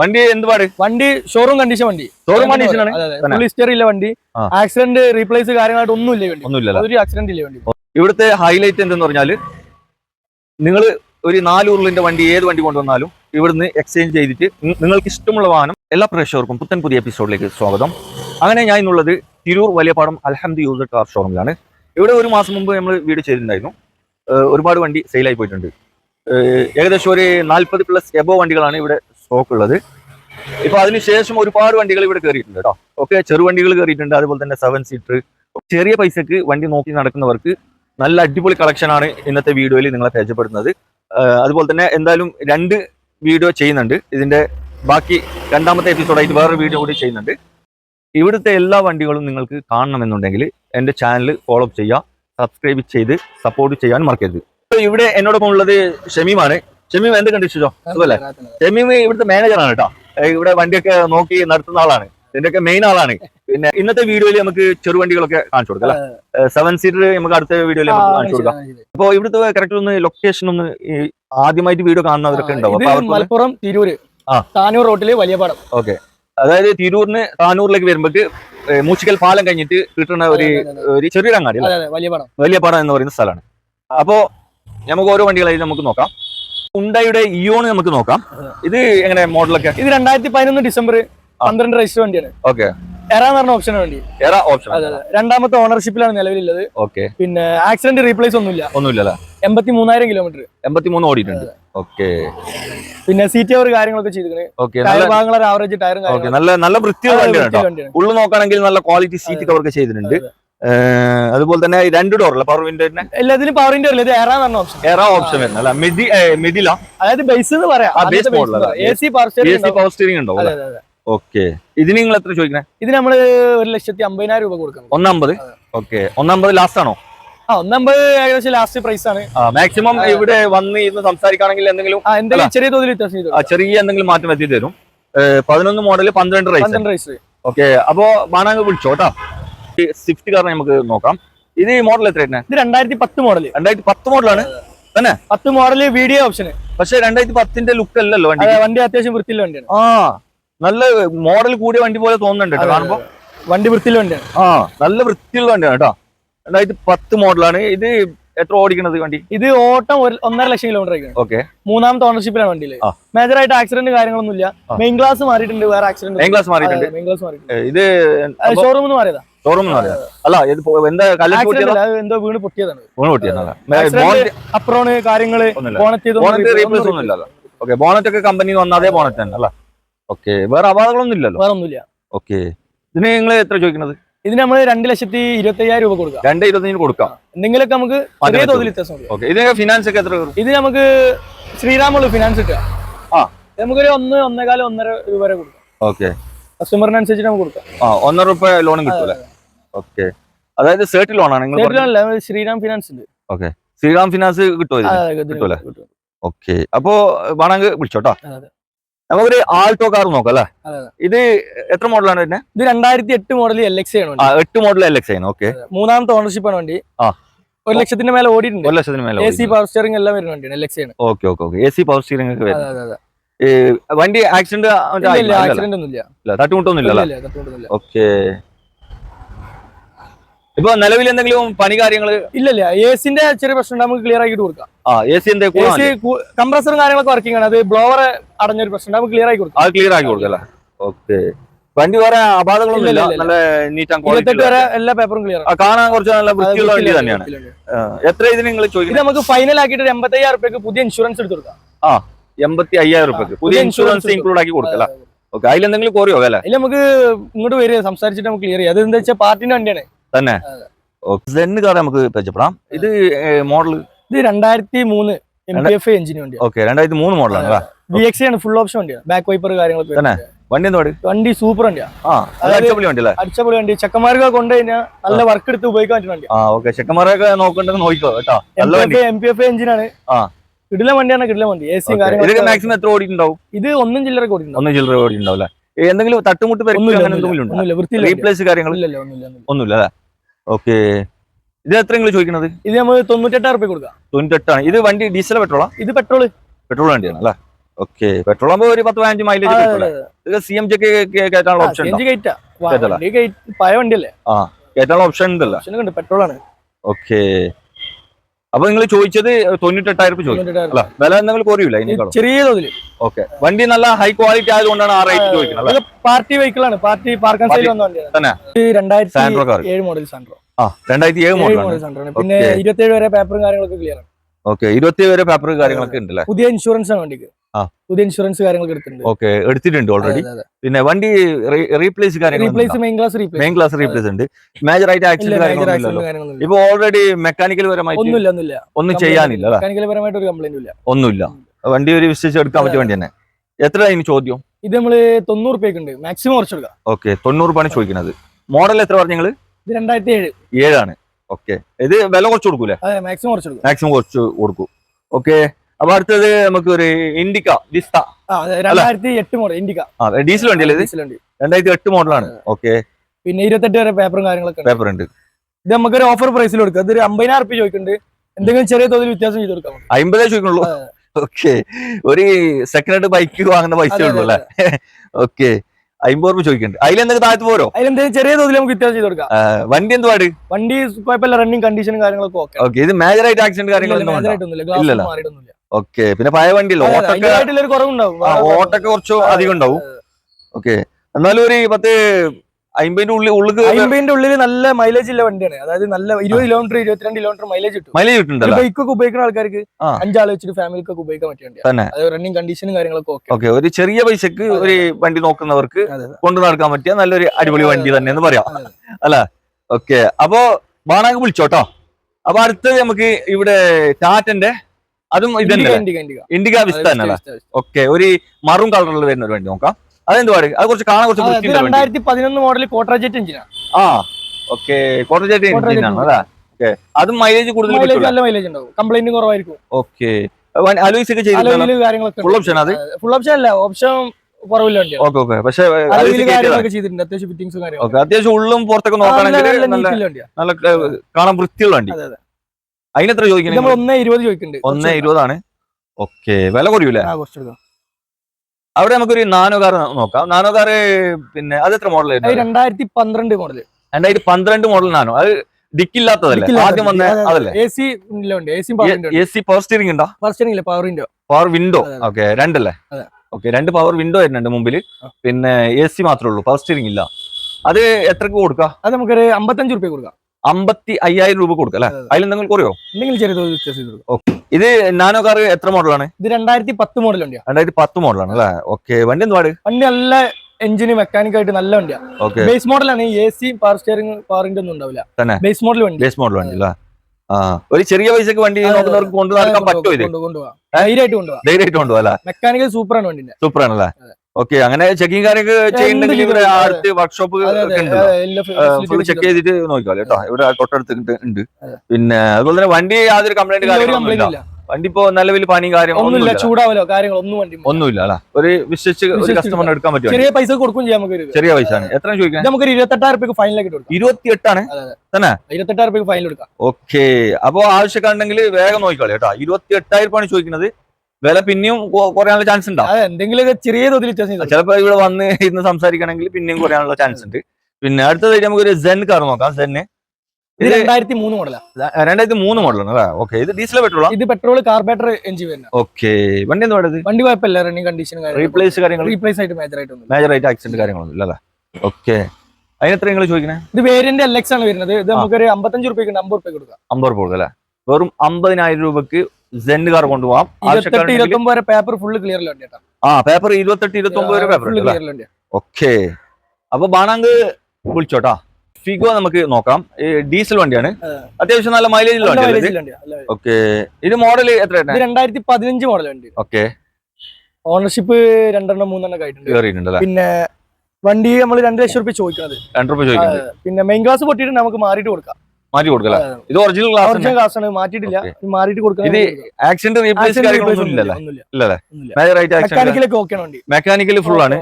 വണ്ടി എന്ത് പാട് വണ്ടി ഷോറൂം കണ്ടീഷൻ വണ്ടി. ഷോറൂം കണ്ടീഷനാണ് ആണ്? ഹിസ്റ്ററി ഇല്ല വണ്ടി. ആക്സിഡന്റ് റീപ്ലേസ് കാര്യങ്ങളായിട്ട് ഒന്നും ഇല്ല വണ്ടി. ഒന്നുമില്ല ഒരു ആക്സിഡന്റ് ഇല്ല വണ്ടി. ഇവിടുത്തെ ഹൈലൈറ്റ് എന്തെന്ന് പറഞ്ഞാൽ നിങ്ങൾ ഒരു നാല് ഉരുളിന്റെ വണ്ടി ഏത് വണ്ടി കൊണ്ടുവന്നാലും ഇവിടുന്ന് എക്സ്ചേഞ്ച് ചെയ്തിട്ട് നിങ്ങൾക്ക് ഇഷ്ടമുള്ള വാഹനം എല്ലാ പ്രേക്ഷകർക്കും പുത്തൻ പുതിയ എപ്പിസോഡിലേക്ക് സ്വാഗതം. അങ്ങനെ ഞാൻ ഇന്നുള്ളത് തിരൂർ വലിയപാടം അൽഹംദി യൂസർ കാർ ഷോറൂമിലാണ് ഇവിടെ ഒരു മാസം മുമ്പ് നമ്മൾ വീട് ചെയ്തിട്ടുണ്ടായിരുന്നു. ഒരുപാട് വണ്ടി സെയിലായി പോയിട്ടുണ്ട്. ഏകദേശം ഒരു നാൽപ്പത് പ്ലസ് എബോ വണ്ടികളാണ് ഇവിടെ സ്റ്റോക്ക് ഉള്ളത്. ഇപ്പൊ അതിനുശേഷം ഒരുപാട് വണ്ടികൾ ഇവിടെ കയറിയിട്ടുണ്ട് കേട്ടോ. ഓക്കെ ചെറുവണ്ടികൾ കയറിയിട്ടുണ്ട് അതുപോലെ തന്നെ സെവൻ സീറ്റർ ചെറിയ പൈസക്ക് വണ്ടി നോക്കി നടക്കുന്നവർക്ക് നല്ല അടിപൊളി കളക്ഷനാണ് ഇന്നത്തെ വീഡിയോയിൽ നിങ്ങളെ പരിചയപ്പെടുന്നത് അതുപോലെ തന്നെ എന്തായാലും രണ്ട് വീഡിയോ ചെയ്യുന്നുണ്ട്. ഇതിന്റെ ബാക്കി രണ്ടാമത്തെ എപ്പിസോഡായിട്ട് വേറൊരു വീഡിയോ കൂടി ചെയ്യുന്നുണ്ട്. ഇവിടുത്തെ എല്ലാ വണ്ടികളും നിങ്ങൾക്ക് കാണണമെന്നുണ്ടെങ്കിൽ എന്റെ ചാനൽ ഫോളോ അപ്പ് ചെയ്യുക സബ്സ്ക്രൈബ് ചെയ്ത് സപ്പോർട്ട് ചെയ്യാൻ മറക്കരുത്. ഇവിടെ എന്നോടൊപ്പം ഉള്ളത് ഷമീമാണ്. ഷമീം എന്ത് കണ്ടിച്ചോ? അതുപോലെ ഷമീം ഇവിടുത്തെ മാനേജറാണ് കേട്ടോ. ഇവിടെ വണ്ടിയൊക്കെ നോക്കി നടത്തുന്ന ആളാണ്. ഇതിന്റെയൊക്കെ മെയിൻ ആളാണ്. പിന്നെ ഇന്നത്തെ വീഡിയോയിൽ നമുക്ക് ചെറുവണ്ടികളൊക്കെ കാണിച്ചു കൊടുക്കാം അല്ലെ? സെവൻ സീറ്റർ നമുക്ക് അടുത്ത വീഡിയോയിൽ നമുക്ക് കാണിച്ചു കൊടുക്കാം. അപ്പൊ ഇവിടുത്തെ കറക്റ്റ് ഒന്ന് ലൊക്കേഷൻ ഒന്ന് ആദ്യമായിട്ട് വീഡിയോ കാണുന്നവരൊക്കെ ഉണ്ടാവും മലപ്പുറം തിരൂര്. താനൂർ റോട്ടിൽ വലിയ പാടം ഓക്കെ. അതായത് തിരൂരിന് താനൂറിലേക്ക് വരുമ്പോക്ക് മൂച്ചിക്കൽ പാലം കഴിഞ്ഞിട്ട് കിട്ടുന്ന ഒരു ഒരു ചെറിയൊരു അങ്ങാടി വലിയ പാടം എന്ന് പറയുന്ന സ്ഥലമാണ്. അപ്പോ നമുക്ക് ഓരോ വണ്ടികളായി നമുക്ക് നോക്കാം. ഉണ്ടായുടെ ഇയോണ് നമുക്ക് നോക്കാം. ഇത് എങ്ങനെ മോഡലൊക്കെ ഇത് രണ്ടായിരത്തി പതിനൊന്ന് ഡിസംബർ പന്ത്രണ്ട് രജിസ്റ്റർ വണ്ടിയാണ്. ഓക്കെ. എറ എന്ന് പറഞ്ഞ ഓപ്ഷൻ വേണ്ടി. എറ ഓപ്ഷൻ അതെ അതെ. രണ്ടാമത്തെ ഓണർഷിപ്പിലാണ് നിലവിലുള്ളത്. ഓക്കെ. പിന്നെ ആക്സിഡന്റ് റീപ്ലേസ് ഒന്നുമില്ല. ഒന്നുമില്ല എൺപത്തി മൂന്നായിരം കിലോമീറ്റർ എൺപത്തി മൂന്ന് ഓടിയിട്ടുണ്ട് ഓക്കെ. പിന്നെ സീറ്റ് അവർ കാര്യങ്ങളൊക്കെ ചെയ്തിട്ടുണ്ട് ആവറേജ് ടയറും നല്ല നല്ല വൃത്തിയുള്ള വണ്ടിയാണ് ഉള്ളു നോക്കുകയാണെങ്കിൽ നല്ല ക്വാളിറ്റി സീറ്റ് ഒക്കെ ചെയ്തിട്ടുണ്ട്. അതുപോലെ തന്നെ രണ്ട് ഡോറല്ല പവർ വിൻഡോന്റെ എല്ലാത്തിനും പവറിന്റെ അല്ല ഇത് എറ എന്ന് പറഞ്ഞ ഓപ്ഷൻ ഓപ്ഷൻ വരുന്നത് അല്ല? മിഡി മിഡില അതായത് ബേസ് എന്ന് പറയാം. Base? A C power power steering ഉണ്ടോ ഓക്കെ ഇതിന് നിങ്ങൾ എത്ര ചോദിക്കണേ? ഇത് നമ്മൾ ഒരു ലക്ഷത്തി അമ്പതിനായിരം രൂപ കൊടുക്കണം. ഒന്നമ്പത്? ഓക്കെ ഒന്നമ്പത് ലാസ്റ്റ് ആണോ? ആ ഒന്നമ്പത് ഏകദേശം ലാസ്റ്റ് പ്രൈസ് ആണ്. മാക്സിമം ഇവിടെ വന്ന് ഇന്ന് സംസാരിക്കുകയാണെങ്കിൽ എന്തെങ്കിലും ചെറിയ തോതിൽ വ്യത്യാസം ചെറിയ എന്തെങ്കിലും മാറ്റം എത്തി തരും. പതിനൊന്ന് മോഡൽ പന്ത്രണ്ട് റൈസ് പന്ത്രണ്ട് റൈസ് ഓക്കെ അപ്പോ ബാണാങ് വിളിച്ചോ സ്വിഫ്റ്റ് കാറിനെ നമുക്ക് നോക്കാം. ഇത് മോഡൽ എത്ര ഇത് രണ്ടായിരത്തി പത്ത് മോഡൽ രണ്ടായിരത്തി പത്ത് മോഡലാണ് തന്നെ? പത്ത് മോഡൽ വീഡിയോ ഓപ്ഷൻ പക്ഷെ രണ്ടായിരത്തി പത്തിന്റെ ലുക്ക് അല്ലല്ലോ വണ്ടി. വണ്ടി അത്യാവശ്യം വൃത്തിയുള്ള വണ്ടിയാണ്. ആ നല്ല മോഡൽ കൂടിയ വണ്ടി പോലെ തോന്നുന്നുണ്ട് കാണുമ്പോ. വണ്ടി വൃത്തിയുള്ള വണ്ടിയാണ്. ആ നല്ല വൃത്തിയുള്ള വണ്ടിയാണ് കേട്ടോ. രണ്ടായിരത്തി പത്ത് മോഡലാണ് ഇത് എത്ര ഓടിക്കണത് വണ്ടി? ഇത് ഓട്ടം ഒരു- ഒന്നര ലക്ഷം കിലോമീറ്റർ ഓക്കെ മൂന്നാമത്തെ ഓണർഷിപ്പിലാണ് വണ്ടിയിൽ. മേജർ ആയിട്ട് ആക്സിഡന്റ് കാര്യങ്ങളൊന്നും ഇല്ല മെയിൻ ക്ലാസ് മാറിയിട്ടുണ്ട് വേറെ ആക്സിഡന്റ് മെയിൻ ക്ലാസ് മാറിയിട്ടുണ്ട്. മെയിൻ ക്ലാസ് മാറിയിട്ടുണ്ട്. ഇത് ഷോറൂം നിന്ന് മാറിയതാ. ഷോറൂം അല്ല ഇത് എന്താ എന്തോ വീണ് പൊട്ടിയതാണ്. വീണ് പൊട്ടിയതാ Accident, അപ്രോണ് കാര്യങ്ങൾ ഒന്നുമില്ല. ബോണറ്റ് ബോണറ്റ് റീപ്ലേസ് ഒന്നും ഓക്കെ ബോണറ്റ് ഒക്കെ കമ്പനി വന്ന അതേ ബോണറ്റ് തന്നെ അല്ല. ഓക്കെ വേറെ അപകടങ്ങളൊന്നും ഇല്ലല്ലോ? വേറെ ഒന്നുമില്ല. ഓക്കെ ഇതിന് നിങ്ങൾ എത്ര ചോദിക്കുന്നത് ഇതിന് നമ്മൾ രണ്ട് ലക്ഷത്തി ഇരുപത്തി അയ്യായിരം രൂപ കൊടുക്കാം. രണ്ട് ഇരുപത്തഞ്ചിന് കൊടുക്കാം. എന്തെങ്കിലുമൊക്കെ നമുക്ക് ചെറിയ. തോതിൽ വ്യത്യാസം. ഫിനാൻസ് ഒക്കെ എത്ര ഇത് നമുക്ക് ശ്രീരാമുള്ള ഫിനാൻസ് കിട്ടുക ആ. നമുക്കൊരു ഒന്ന് ഒന്നേകാലം ഒന്നര രൂപ വരെ കൊടുക്കാം. ഓക്കെ കസ്റ്റമറിനനുസരിച്ച് നമുക്ക് കൊടുക്കാം. ആ ഒന്നര രൂപ ലോൺ കിട്ടൂല ഓക്കെ. അതായത് സേർട്ടി നിങ്ങൾ ഫിനാൻസ് ഉണ്ട് ശ്രീറാം ഫിനാൻസ് കിട്ടുമോ കിട്ടൂല? ഓക്കെ. അപ്പോ വേണമെങ്കിൽ വിളിച്ചോട്ടോ. നമുക്കൊരു ആൾട്ടോ കാർ നോക്കാം അല്ലേ. ഇത് എത്ര മോഡലാണ് പിന്നെ ഇത് രണ്ടായിരത്തി എട്ട് മോഡൽ എൽ എക്സ് ആണ് എട്ട് മോഡൽ എൽ എക്സ് ആണ്. ഓക്കെ. മൂന്നാമത്തെ ഓണർഷിപ്പ് ആണ് വണ്ടി. ആ. ഒരു ലക്ഷത്തിന്റെ മേലെ ഓടിയിട്ടുണ്ട്. ഒരു ലക്ഷത്തിന് മേലെ എ സി പവർ സ്റ്റിയറിംഗ് എല്ലാം വരുന്ന വണ്ടിയാണ് എൽ എക്സ് ആണ്. Okay okay okay. A C power steering ഒക്കെ വരും അതെ, അതെ, അതെ. ഈ വണ്ടി ആക്സിഡന്റ് ആക്സിഡന്റ് ഒന്നും ഇല്ല തട്ടുമുട്ടൊന്നും ഇല്ല, ഇല്ലല്ലോ ഇല്ല, തട്ടുകൊണ്ടൊന്നുമില്ല. ഓക്കെ. ഇപ്പൊ നിലവിൽ എന്തെങ്കിലും പണി കാര്യങ്ങൾ ഇല്ല ഇല്ല. എസിന്റെ ചെറിയ പ്രശ്നം നമുക്ക് ക്ലിയർ ആക്കിട്ട് കൊടുക്കാം. ആ എ സി എന്തേ കംപ്രസറും കാര്യങ്ങളൊക്കെ വർക്കിംഗ് ആണ്. അത് ബ്ലോവർ അടഞ്ഞൊരു പ്രശ്നം നമുക്ക് ക്ലിയർ ആക്കി കൊടുക്കാം. അത് ക്ലിയർ ആക്കി കൊടുക്കല്ലേ ഓക്കെ. വണ്ടി വേറെ അപാകങ്ങളൊന്നും ഇല്ല. നല്ല നീറ്റ് വരെ എല്ലാ പേപ്പറും ക്ലിയർ കാണാൻ കുറച്ച് നല്ല വൃത്തിയുള്ള വണ്ടി തന്നെയാണ്. എത്ര ഇതിന് നിങ്ങൾ ചോദിക്കുന്നത്? നമുക്ക് ഫൈനൽ ആക്കിയിട്ട് ഒരു എൺപത്തയ്യായിരം റുപ്യക്ക് പുതിയ ഇൻഷുറൻസ് എടുത്തു കൊടുക്കാം. എൺപത്തി അയ്യായിരം റുപ്യക്ക് പുതിയ ഇൻഷുറൻസ് ഇൻക്ലൂഡ് ആക്കി കൊടുക്കല. ഓക്കെ അതിൽ എന്തെങ്കിലും കുറയോ അല്ലേ? അതിൽ നമുക്ക് ഇങ്ങോട്ട് വരിക സംസാരിച്ചിട്ട് നമുക്ക് ക്ലിയർ ചെയ്യാം. അത് എന്താ വെച്ചാൽ പാർട്ടിന്റെ വണ്ടിയാണ്. തന്നെ? സെന്ന് കാർ നമുക്ക് പരിചയപ്പെടാം. ഇത് മോഡൽ ഇത് രണ്ടായിരത്തി മൂന്ന് എം പി എഫ് എഞ്ചിന് വണ്ടിയാണ്. ഓക്കെ രണ്ടായിരത്തി മൂന്ന് മോഡലാണ് അല്ലേ? വി എക്സ് ആണ് ഫുൾ ഓപ്ഷൻ വണ്ടിയാണ് ബാക്ക് വൈപ്പർ കാര്യങ്ങളൊക്കെ തന്നെ? വണ്ടി എന്താ വണ്ടി സൂപ്പർ ആ അത് വണ്ടി അല്ലേ അടിച്ചപൊളി വണ്ടി. ചെക്കന്മാർക്ക് കൊണ്ട് നല്ല വർക്ക് എടുത്ത് ഉപയോഗിക്കാൻ പറ്റുന്ന വണ്ടി ആ ഓക്കെ ചെക്കന്മാരൊക്കെ നോക്കണ്ടെന്ന് നോക്കിക്കോ കേട്ടോ. നല്ല വണ്ടി. എം പി എഫ് എഞ്ചിനാണ് ആ. കിടിലൻ വണ്ടിയാണ് കിടില വണ്ടി. എ സിയും കാര്യങ്ങൾ ഇതൊക്കെ മാക്സിമം എത്ര ഓടിയിട്ടുണ്ടാവും? ഇത് ഒന്നും ചില്ലറ ഓടിയിട്ടുണ്ടാവും. ഒന്നും ചില്ലറ ഓടിയിട്ടുണ്ടാവും അല്ലേ? എന്തെങ്കിലും തട്ടുമുട്ട് എന്തെങ്കിലും റീപ്ലേസ് കാര്യങ്ങൾ ഒന്നുമില്ല അല്ലേ? ഓക്കെ ഇത് എത്ര നിങ്ങൾ ചോദിക്കുന്നത് ഇത് നമ്മൾ തൊണ്ണൂറ്റെട്ടായിരം റുപ്യ കൊടുക്കാം. തൊണ്ണൂറ്റെട്ടാണ്. ഇത് വണ്ടി ഡീസൽ പെട്രോളാ? ഇത് പെട്രോൾ പെട്രോൾ വണ്ടിയാണ് അല്ലേ? ഓക്കെ പെട്രോൾ ആകുമ്പോൾ ഒരു പത്ത് പതിനഞ്ച് മൈലേജ് സി എം ജി കയറ്റാനുള്ള ഓപ്ഷൻ പഴയ വണ്ടിയല്ലേ? ആ കയറ്റാനുള്ള ഓപ്ഷൻ ഉണ്ടല്ലോ. പെട്രോൾ ആണ് ഓക്കെ അപ്പൊ നിങ്ങൾ ചോദിച്ചത് തൊണ്ണൂറ്റെട്ടായിരം രൂപ ചോദിക്കും. അല്ല വില നിങ്ങൾ കുറയൂല ചെറിയ തോതിൽ. ഓക്കെ. വണ്ടി നല്ല ഹൈ ക്വാളിറ്റി ആയതുകൊണ്ടാണ് ആ റേറ്റ് ചോദിക്കുന്നത് പാർട്ടി വെഹിക്കിൾ ആണ്. പാർട്ടി പാർക്ക് സാൻഡ്രോ ഏഴ് മോഡൽ സാൻഡ്രോ ആ രണ്ടായിരത്തി ഏഴ് മോഡൽ സാൻഡ്രോ പിന്നെ Okay. ഇരുപത്തേഴ് വരെ പേപ്പറും കാര്യങ്ങളൊക്കെ ക്ലിയർ ആണ്. ഓക്കെ ഇരുപത്തി വരെ പേപ്പർ കാര്യങ്ങളൊക്കെ ഉണ്ടല്ലേ? പുതിയ ഇൻഷുറൻസ് ആണ് വണ്ടിക്ക്. പുതിയ ഇൻഷുറൻസ് കാര്യങ്ങളൊക്കെ എടുത്തിട്ടുണ്ട്. ഓക്കെ എടുത്തിട്ടുണ്ട് ഓൾറെഡി പിന്നെ വണ്ടി replace replace main glass replace main glass replace ഉണ്ട്. മേജർ ആയിട്ട് ആക്സിഡന്റ് കാര്യങ്ങളൊന്നും ഇപ്പൊ ഓൾറെഡി മെക്കാനിക്കൽ പരമായിട്ട് ഒന്നുമില്ല ഒന്നുമില്ല. ഒന്നും ചെയ്യാനില്ല മെക്കാനിക്കൽ പരമായിട്ട് ഒരു കംപ്ലൈന്റ് ഇല്ല. ഒന്നുമില്ല. വണ്ടി ഒരു വിശ്വസിച്ച് എടുക്കാൻ പറ്റിയ വണ്ടി തന്നെ. എത്ര അതിന് ചോദ്യം? ഇത് നമ്മൾ തൊണ്ണൂറ് ഉണ്ട്. മാക്സിമം കുറച്ചെടുക്കാം ഓക്കെ തൊണ്ണൂറ് രൂപയാണ് ചോദിക്കുന്നത് മോഡൽ എത്ര പറഞ്ഞു നിങ്ങൾ? ഇത് രണ്ടായിരത്തി ഏഴ് ഏഴാണ്. ഓക്കെ. ഇത് വില കുറച്ച് കൊടുക്കൂലേ? മാക്സിമം കുറച്ച് കൊടുക്കും. മാക്സിമം കുറച്ച് കൊടുക്കും. ഓക്കെ. അപ്പൊ അടുത്തത് നമുക്ക് ഒരു ഇൻഡിക്ക വിസ്ത രണ്ടായിരത്തി എട്ട് മോഡൽ ഇൻഡിക്ക അതെ ഡീസൽ വണ്ടിയല്ലേ ഇത്? ഡീസൽ വണ്ടി. രണ്ടായിരത്തി എട്ട് മോഡലാണ് ഓക്കെ പിന്നെ ഇരുപത്തെട്ട് വരെ പേപ്പറും കാര്യങ്ങളൊക്കെ പേപ്പർ ഉണ്ട്. ഇത് നമുക്കൊരു ഓഫർ പ്രൈസിൽ കൊടുക്കാം. ഇതൊരു അമ്പതിനായിരം റുപ്യ ചോദിക്കുന്നുണ്ട്. എന്തെങ്കിലും ചെറിയ തോതിൽ വ്യത്യാസം ചെയ്ത് കൊടുക്കാം. അമ്പതേ ചോദിക്കുള്ളൂ ഓക്കെ ഒരു സെക്കൻഡ് ഹാൻഡ് ബൈക്ക് വാങ്ങുന്ന പൈസ ഉള്ളൂ അല്ലേ? ഓക്കെ അമ്പത് റുപ്യ ചോദിക്കുന്നുണ്ട്. അതിലെന്തെങ്കിലും താഴത്ത് പോരോ? അതിലെന്തെങ്കിലും ചെറിയ തോതിൽ നമുക്ക് വ്യത്യാസം ചെയ്ത് കൊടുക്കാം. വണ്ടി എന്ത് പാട് വണ്ടി കുഴപ്പമില്ല റണ്ണിങ് കണ്ടീഷനും കാര്യങ്ങളൊക്കെ ഓക്കെ ഇത് മേജർ ആയിട്ട് ആക്സിഡന്റ് കാര്യങ്ങളൊന്നും ഇല്ല ഇല്ലല്ലോ. ഓക്കെ. പിന്നെ പഴയ വണ്ടിയല്ലോ? അതെ, ഓട്ടൊക്കെ ഓട്ടൊക്കെ കുറച്ച് അധികം ഉണ്ടാവും. ഓക്കെ. എന്നാലും ഒരു പത്ത് അമ്പതിന്റെ ഉള്ളിൽ ഉള്ളിൽ അമ്പതിന്റെ ഉള്ളിൽ നല്ല മൈലേജ് ഉള്ള വണ്ടിയാണ്. അതായത് നല്ല ഇരുപത് കിലോമീറ്റർ ഇരുപത്തിരണ്ട് കിലോമീറ്റർ മൈലേജ് കിട്ടും. മൈലേജ് കിട്ടുന്നുണ്ടല്ലോ. ബൈക്കൊക്കെ ഉപയോഗിക്കുന്ന ആൾക്കാർക്ക് അഞ്ചാളെ അഞ്ചാൾ വെച്ചിട്ട് ഫാമിലിക്കൊക്കെ ഉപയോഗിക്കാൻ പറ്റിയ വണ്ടിയാണ് റണ്ണിങ് കണ്ടീഷനും കാര്യങ്ങളൊക്കെ ഓക്കെ ഓക്കെ. ഒരു ചെറിയ പൈസക്ക് ഒരു വണ്ടി നോക്കുന്നവർക്ക്. കൊണ്ടു നടക്കാൻ പറ്റിയ നല്ലൊരു അടിപൊളി വണ്ടി തന്നെ എന്ന് പറയാം. അല്ല? ഓക്കെ. അപ്പോ ബാണാക്ക് വിളിച്ചോട്ടോ അപ്പൊ അടുത്തത് നമുക്ക് ഇവിടെ ടാറ്റന്റെ അതും ഇത് ഇൻഡിക, തന്നെ ഇൻഡിക, ഇൻഡിക. ഇൻഡിക വിസ്ത തന്നെയല്ലേ വിസ്ത, വിസ്ത. ഓക്കെ ഒരു മറും കളറിൽ വരുന്ന ഒരു വണ്ടി നോക്കാം. അതെന്ത് പാടി? അത് കുറച്ച് കാണാൻ കുറച്ച് രണ്ടായിരത്തി പതിനൊന്ന് മോഡൽ കോട്ടറജറ്റ് എഞ്ചിനാണ് ആ. ഓക്കെ കോട്ടജേറ്റ് എഞ്ചിനാണ് അല്ലേ ഓക്കെ അതും മൈലേജ് കൂടുതൽ നല്ല മൈലേജ് ഉണ്ടാവും. കംപ്ലൈന്റ് കുറവായിരിക്കും. ഓക്കെ അലോയ്സ് ഒക്കെ ഫുൾ ഓപ്ഷൻ അത്? ഫുൾ ഓപ്ഷൻ അല്ല ഓപ്ഷൻ അത്യാവശ്യം ഉള്ളും പുറത്തൊക്കെ നോക്കുകയാണെങ്കിൽ നല്ല കാണാൻ വൃത്തിയുള്ള വണ്ടി. അതിനെത്ര ചോദിക്കുന്നത് നമ്മൾ ഒന്നേ ഇരുപത് ചോദിക്കുന്നുണ്ട് ഒന്ന് ഇരുപതാണ്. ഓക്കെ. വില കുറയൂലേ? കുറച്ചെടുക്കാം. അവിടെ നമുക്കൊരു നാനോ കാർ നോക്കാം. നാനോ കാർ പിന്നെ അത് എത്ര മോഡൽ രണ്ടായിരത്തി പന്ത്രണ്ട് മോഡൽ രണ്ടായിരത്തി പന്ത്രണ്ട് മോഡൽ നാനോ അത് ഡിക്കില്ലാത്തതല്ലേ? ആദ്യം വന്ന അതല്ലേ? A C A C power steering ഉണ്ടോ? ഇല്ല പവറിന്റെ power window power window okay രണ്ടല്ലേ. Okay രണ്ട് പവർ വിൻഡോ വരുന്നുണ്ട് മുമ്പിൽ പിന്നെ എ സി മാത്രമേ ഉള്ളൂ. പവർ സ്റ്റിയറിംഗ് ഇല്ല. അത് എത്രക്ക് കൊടുക്കാം? അത് നമുക്കൊരു അമ്പത്തഞ്ച് റുപ്യ കൊടുക്കാം. അമ്പത്തി അയ്യായിരം രൂപ കൊടുക്കും അല്ലെ? അതെ, അതെ. അതിൽ എന്തെങ്കിലും കുറയോ? എന്തെങ്കിലും ചെറിയ തോതിൽ വ്യത്യാസം ചെയ്ത് കൊടുക്കാം ഇത് നാനോ കാർ എത്ര മോഡലാണ്? ഇത് രണ്ടായിരത്തി പത്ത് മോഡൽ വണ്ടിയാണ് രണ്ടായിരത്തി പത്ത് മോഡലാണ് അല്ലെ? ഓക്കെ വണ്ടി എന്ത് പാട്? വണ്ടി നല്ല എഞ്ചിന് മെക്കാനിക് ആയിട്ട് നല്ല വണ്ടിയാണ് ഓക്കെ. ബേസ് മോഡലാണ് എ സി പവർ സ്റ്റിയറിംഗ് പവറിന്റെ ഒന്നും ഉണ്ടാവില്ല. ബേസ് മോഡൽ വണ്ടി. ബേസ് മോഡൽ വണ്ടി അല്ലേ? ഒരു ചെറിയ പൈസക്ക് വണ്ടി. നോക്കുന്നവർക്ക് കൊണ്ടു നടക്കാൻ പറ്റുമോ ഇത്? ധൈര്യമായിട്ട് കൊണ്ടുപോകാം. ധൈര്യമായിട്ട് കൊണ്ടുപോകാം അല്ലേ? മെക്കാനിക്കൽ സൂപ്പറാണ് വണ്ടിന്റെ. സൂപ്പറാണ് അതെ. ഓക്കെ അങ്ങനെ ചെക്കിങ് കാര്യമൊക്കെ ചെയ്യുന്നുണ്ടെങ്കിൽ ഇവിടെ അടുത്ത് വർക്ക്ഷോപ്പ് ചെക്ക് ചെയ്തിട്ട് നോക്കാം കേട്ടോ. ഇവിടെ തൊട്ടടുത്ത് ഉണ്ട്- പിന്നെ അതുപോലെ തന്നെ വണ്ടി യാതൊരു കംപ്ലൈന്റ് ഇല്ല, ഒരു കാര്യങ്ങളൊന്നും complaint ഇല്ല. ഇല്ല. വണ്ടി ഇപ്പോ നല്ല പണിയും കാര്യങ്ങളും ഒന്നുമില്ല ഒന്നുമില്ല. ചൂടാവലോ കാര്യങ്ങളൊന്നും വണ്ടി ഒന്നുമില്ല അല്ല? ഒരു വിശ്വസിച്ച് ഒരു കസ്റ്റമർ എടുക്കാൻ പറ്റും ചെറിയ പൈസ കൊടുക്കും ചെയ്യാം നമുക്ക് ചെറിയ പൈസ ആണ്. എത്ര ചോദിക്കാം നമുക്ക് ഇരുപത്തെട്ടായിരം രൂപ ഫൈനലാക്കി കൊടുക്കാം. ഇരുപത്തി എട്ടാണ് ഇരുപത്തെട്ടായിരം രൂപ ഫൈനൽ കൊടുക്കാം ഓക്കെ. അപ്പോ ആവശ്യക്കാരുണ്ടെങ്കിൽ വേഗം നോക്കിക്കോളെ കേട്ടോ. ഇരുപത്തി എട്ടായിരം ആണ് ചോദിക്കുന്നത്. വില പിന്നെയും കുറയാനുള്ള ചാൻസ് ഉണ്ടാവും അതെ എന്തെങ്കിലും ചെറിയ തോതിൽ വ്യത്യാസം ചെയ്ത്. ചിലപ്പോ ഇവിടെ വന്ന് ഇന്ന് സംസാരിക്കണമെങ്കിൽ പിന്നെയും കുറയാനുള്ള ചാൻസ് ഉണ്ട്. പിന്നെ അടുത്തതായിട്ട് നമുക്ക് ഒരു സെൻ കാർ നോക്കാം സെന്ന് ഇത് രണ്ടായിരത്തി മൂന്ന് മോഡലാ രണ്ടായിരത്തി മൂന്ന് മോഡലാണ് അല്ലേ? ഓക്കെ ഇത് ഡീസൽ പെട്രോൾ ഇത് പെട്രോൾ കാർബേറ്റർ എഞ്ചിൻ വരുന്ന. ഓക്കെ വണ്ടി എന്താ പറയുന്നത് വണ്ടി കുഴപ്പമില്ല റണ്ണിങ് കണ്ടീഷൻ റീപ്ലേസ് കാര്യങ്ങൾ റീപ്ലേസ് ആയിട്ട് മേജർ ആയിട്ട് മേജർ ആയിട്ട് ആക്സിഡന്റ് കാര്യങ്ങളൊന്നും ഇല്ല അല്ലേ? ഓക്കെ അതിനെത്ര നിങ്ങൾ ചോദിക്കുന്നത് ഇത് വേരിയന്റ് എൽ എക്സ് ആണ് വരുന്നത്. ഇത് നമുക്കൊരു അമ്പത്തഞ്ച് റുപ്യക്ക് അമ്പത് റുപ്യ കൊടുക്കാം. അമ്പത് രൂപ അല്ലേ? വെറും അമ്പതിനായിരം രൂപക്ക് സെന്റ് കാർ കൊണ്ടുപോകാം ഇരുപത്തെട്ട് വരെ പേപ്പർ ഫുള്ള് ക്ലിയർ ആ പേപ്പർ ഇരുപത്തെട്ട് വരെ പേപ്പർ ഓക്കെ അപ്പൊ ബാണാങ്ക് വിളിച്ചോട്ടാ. ഫിഗോ നമുക്ക് നോക്കാം. ഡീസൽ വണ്ടിയാണ്. അത്യാവശ്യം നല്ല മൈലേജ് ഉള്ള വണ്ടിയാണ്. ഓക്കെ ഇത്? മോഡൽ എത്ര രണ്ടായിരത്തി പതിനഞ്ച് മോഡൽ വണ്ടി. ഓക്കെ ഓണർഷിപ്പ് രണ്ടെണ്ണം മൂന്നെണ്ണം ആയിട്ടുണ്ട് പിന്നെ വണ്ടി നമ്മൾ രണ്ട് ലക്ഷം റുപ്യ ചോദിക്കുന്നത്. രണ്ട് രൂപ ചോദിക്കുന്നത്. പിന്നെ മെയിൻ ക്ലാസ് പൊട്ടിയിട്ട് നമുക്ക് മാറിയിട്ട് കൊടുക്കാം. മാറ്റി കൊടുക്കല ഇത് ഒറിജിനൽ ക്ലാസ് ഒറിജിനൽ ക്ലാസ് ആണ് മാറ്റിയിട്ടില്ല. ഇത് ഇനി മാറിയിട്ട് കൊടുക്കാം. ഇത് ആക്സിഡന്റ് റീപ്ലേസ് കാര്യങ്ങളൊന്നും ഇല്ലല്ലേ? ഇല്ലല്ലേ? മേജർ ആയിട്ട് ആക്സിഡന്റ് മെക്കാനിക്കലി ഫുൾ ആണ്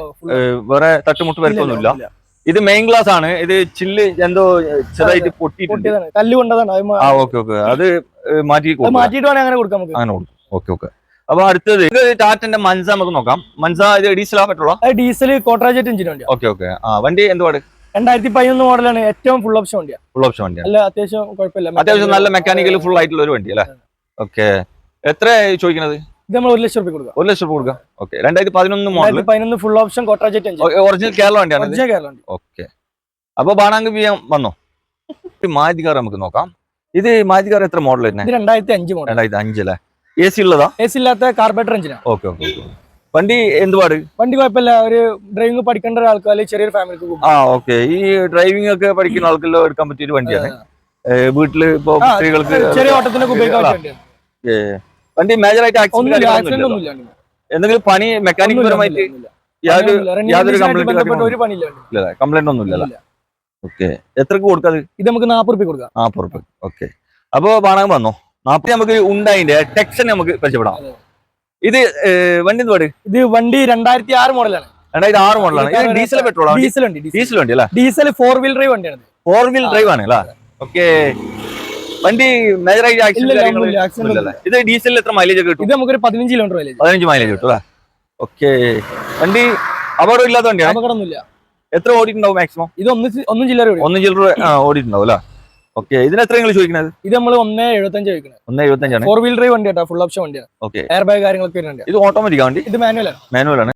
വേറെ തട്ടുമുട്ട് പരിക്കൊന്നുമില്ല ഇല്ല. ഇത് മെയിൻ ഗ്ലാസ് ആണ്. ഇത് ചില്ല് എന്തോ ചെറുതായിട്ട് പൊട്ടിയിട്ടുണ്ട്. കല്ല് കൊണ്ടതാണ്. ആ ഓക്കെ ഓക്കെ അത് മാറ്റി മാറ്റിയിട്ട് വേണേ അങ്ങനെ കൊടുക്കാം നമുക്ക്. അങ്ങനെ കൊടുക്കും. ഓക്കെ ഓക്കെ അപ്പൊ അടുത്തത് ഇത് ടാറ്റന്റെ മൻസ നമുക്ക് നോക്കാം. മൻസ ഇത് ഡീസലാ പറ്റുള്ളൂ ഡീസൽ കോട്ടറാജറ്റ് എഞ്ചിൻ വണ്ടി ഓക്കെ ഓക്കെ ആ വണ്ടി എന്തുപാട്? രണ്ടായിരത്തി പതിനൊന്ന് മോഡലാണ് ഏറ്റവും ഫുൾ ഓപ്ഷൻ വണ്ടിയാണ് ഫുൾ ഓപ്ഷൻ വണ്ടിയാണ് അല്ല അത്യാവശ്യം കുഴപ്പമില്ല. അത്യാവശ്യം നല്ല മെക്കാനിക്കൽ ഫുൾ ആയിട്ടുള്ള ഒരു വണ്ടി അല്ലേ? ഓക്കെ എത്ര ചോദിക്കുന്നത് ഇത് നമ്മൾ ഒരു ലക്ഷം രൂപ കൊടുക്കാം. ഒരു ലക്ഷം രൂപ കൊടുക്കാം. ഓക്കെ രണ്ടായിരത്തി പതിനൊന്ന് മോഡൽ പതിനൊന്ന് full option Quadrajet original Kerala വണ്ടിയാണ് ഒറിജിനൽ കേരള വണ്ടി. ഓക്കെ അപ്പൊ ബാണാങ്ക് ബിയം വന്നോ? മാരുതി കാർ നമുക്ക് നോക്കാം. ഇത് മാരുതി കാർ എത്ര മോഡൽ രണ്ടായിരത്തി അഞ്ച് മോഡൽ രണ്ടായിരത്തി അഞ്ചല്ലേ എ സി ഉള്ളതാ? എ സി ഇല്ലാത്ത കാർബേറ്റർ എഞ്ചിനാണ് ഓക്കെ ഓക്കെ വണ്ടി എന്തുപാട് വണ്ടി കുഴപ്പമില്ല. ഒരു ഡ്രൈവിംഗ് പഠിക്കേണ്ട ഒരാൾക്ക് അല്ലെങ്കിൽ ചെറിയൊരു ഫാമിലിക്ക് ആ ഓക്കെ ഈ ഡ്രൈവിംഗ് ഒക്കെ പഠിക്കുന്ന ആൾക്കെല്ലാം എടുക്കാൻ പറ്റിയ ഒരു വണ്ടിയാണ് വീട്ടിൽ ഇപ്പൊ സ്ത്രീകൾക്ക് ചെറിയ ഓട്ടത്തിനൊക്കെ ഉപയോഗിക്കാൻ വണ്ടി മേജർ ആയിട്ട് ആക്സിഡന്റ് എന്തെങ്കിലും പണി മെക്കാനിക് പരമായിട്ട് യാതൊരു കംപ്ലൈന്റ്. കംപ്ലൈന്റ് ഒന്നും ഇല്ലല്ലോ? ഇല്ല. ഓക്കെ എത്രക്ക് കൊടുക്കാത് ഇത് നമുക്ക് നാപ്പത് റുപ്യ കൊടുക്കാം. ആ റുപ്യ. ഓക്കെ അപ്പൊ വാണകം വന്നോ? നാപ്പത്തി നമുക്ക് ഉണ്ടായിന്റെ ടെക്ഷൻ നമുക്ക് പരിചയപ്പെടാം. ഇത് വണ്ടി എന്ത് പാട്? ഇത് വണ്ടി രണ്ടായിരത്തി ആറ് മോഡലാണ്. രണ്ടായിരത്തി ആറ് മോഡലാണ്. ഇത് ഡീസൽ പെട്രോൾ ഡീസൽ വണ്ടി ഡീസൽ വണ്ടി അല്ലേ? ഡീസൽ ഫോർ വീൽ ഡ്രൈവ് വണ്ടിയാണ്. ഫോർ വീൽ ഡ്രൈവ് ആണ് അല്ലേ? ഓക്കെ. വണ്ടി മേജർ ആക്സിഡന്റ് ഇത് ഡീസലിൽ എത്ര മൈലേജ് ഒക്കെ കിട്ടും? ഇത് നമുക്കൊരു പതിനഞ്ച് കിലോമീറ്റർ മൈലേജ് പതിനഞ്ച് മൈലേജ് കിട്ടും അല്ലേ? ഓക്കെ. വണ്ടി അപകടം ഇല്ലാത്ത വണ്ടിയാണ്? അപകടമൊന്നുമില്ല. എത്ര ഓടിയിട്ടുണ്ടാവും മാക്സിമം ഇത് ഒന്ന് ഒന്നും ചില്ലറ ഒന്നും ചില്ലറ ഓടിയിട്ടുണ്ടാവും അല്ലേ? ഓക്കെ ഇതിന് എത്ര നിങ്ങൾ ചോദിക്കുന്നത് ഇത് നമ്മൾ ഒന്നേ എഴുപത്തഞ്ച് ചോദിക്കുന്നത് ഒന്ന് എഴുപത്തഞ്ചാണ്. ഫോർ വീൽ ഡ്രൈവ് വണ്ടി കേട്ടോ ഫുൾ ഓപ്ഷൻ വണ്ടിയാണ്. ഓക്കെ എയർ ബാഗ് കാര്യങ്ങളൊക്കെ വരുന്നുണ്ട്. ഇത് ഓട്ടോമാറ്റിക് വണ്ടി? ഇത് മാനുവൽ ആണ്. മാനുവൽ ആണ്.